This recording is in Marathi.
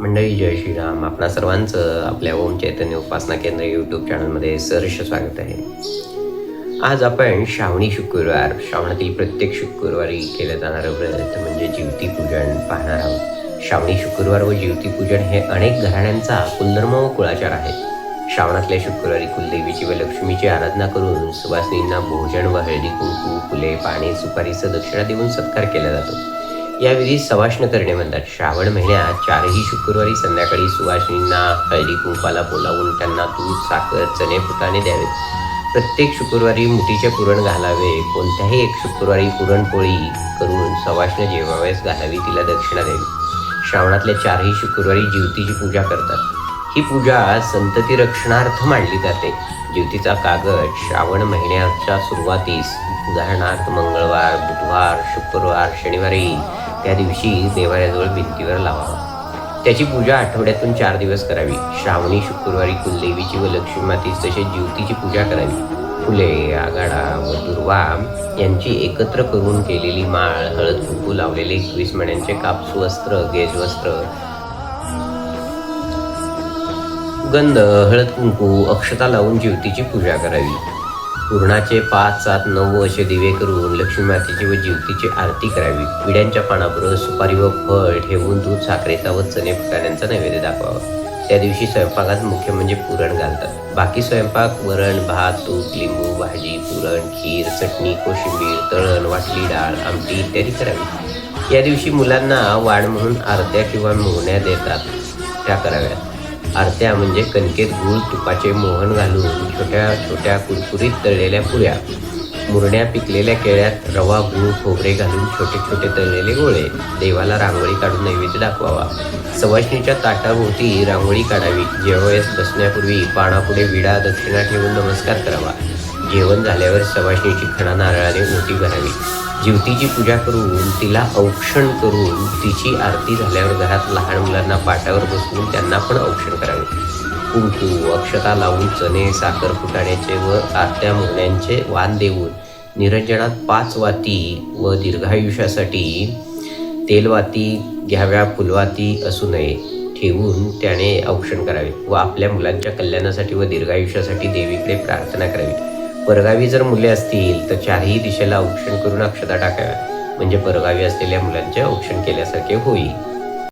मंडळी जय श्रीराम. आपणा सर्वांचं आपल्या ओम चैतन्य उपासना केंद्र यूट्यूब चॅनलमध्ये सहर्ष स्वागत आहे. आज आपण श्रावणी शुक्रवार श्रावणातील प्रत्येक शुक्रवारी केलं जाणारं व्रत म्हणजे जीवती पूजन पाहणार आहोत. श्रावणी शुक्रवार व जीवती पूजन हे अनेक घराण्यांचा कुलधर्म व कुळाचार आहे. श्रावणातल्या शुक्रवारी कुलदेवीची व लक्ष्मीची आराधना करून सुवासिनींना भोजन व हळदी कुंकू फुले पाणी सुपारीचं दक्षिणा देऊन सत्कार केला जातो. या विधीत सवाष्ण करणे म्हणतात. श्रावण महिन्यात चारही शुक्रवारी संध्याकाळी सुवासिनींना हळदी कुंपाला बोलावून त्यांना दूध साखर चणे फुटाणे द्यावेत प्रत्येक शुक्रवारी मुठीचे पुरण घालावे. कोणत्याही एक शुक्रवारी पुरणपोळी करून सवाष्ण जेवावयास घालावी तिला दक्षिणा द्यावी. श्रावणातल्या चारही शुक्रवारी जीवतीची पूजा करतात. ही पूजा संतती रक्षणार्थ मांडली जाते. ज्योतीचा कागद श्रावण महिन्याच्या सुरुवातीस उदाहरणार्थ मंगळवार बुधवार शुक्रवार शनिवारी त्या दिवशी देवाऱ्याजवळ भिंतीवर लावावा त्याची पूजा आठवड्यातून चार दिवस करावी. श्रावणी शुक्रवारी कुलदेवीची व लक्ष्मी माती तसेच ज्योतीची पूजा करावी. फुले आगाडा व दुर्वा यांची एकत्र करून केलेली माळ हळद कुंकू लावलेले एकवीस मण्यांचे कापसू वस्त्र गेज गंध हळद कुंकू अक्षता लावून ज्योतीची पूजा करावी. पूर्णाचे पाच सात नऊ असे दिवे करून लक्ष्मी मातेची व ज्योतीची आरती करावी. विड्यांच्या पानाबरोबर सुपारी व फळ ठेवून दूध साखरेचा व चणे फुटाण्यांचा नैवेद्य दाखवावा. त्या दिवशी स्वयंपाकात मुख्य म्हणजे पुरण घालतात. बाकी स्वयंपाक वरण भात तूप लिंबू भाजी पुरण खीर चटणी कोशिंबीर तळण वाटली डाळ आमटी इत्यादी करावी. या दिवशी मुलांना वाढ म्हणून आरत्या किंवा मोहण्या देतात. त्या कराव्यात. आरत्या म्हणजे कणकेत गूळ तुपाचे मोहन घालून छोट्या छोट्या कुरकुरीत तळलेल्या पुऱ्या. मुरण्या पिकलेल्या केळ्यात रवा गूळ खोबरे घालून छोटे छोटे तळलेले गोळे. देवाला रांगोळी काढून नैवेद्य दाखवावा. सवाशणीच्या ताटाभोवती रांगोळी काढावी. जेवळेस बसण्यापूर्वी पानापुढे विडा दक्षिणा ठेवून नमस्कार करावा. जेवण झाल्यावर सवाशिणीची खणा नारळाने ओटी भरावी. जीवतीची पूजा करून तिला औक्षण करून तिची आरती झाल्यावर घरात लहान मुलांना पाटावर बसवून त्यांना पण औक्षण करावे. कुंकू अक्षता लावून चणे साखर फुटाण्याचे व आत्या मोहण्यांचे वाण देऊन निरंजनात पाच वाती व दीर्घायुष्यासाठी तेलवाती घ्याव्या फुलवाती असू नये ठेवून त्याने औक्षण करावे व आपल्या मुलांच्या कल्याणासाठी व दीर्घायुष्यासाठी देवीकडे प्रार्थना करावी. परगावी जर मुले असतील तर चारही दिशेला औक्षण करून अक्षता टाकाव्या म्हणजे परगावी असलेल्या मुलांचे औक्षण केल्यासारखे होईल.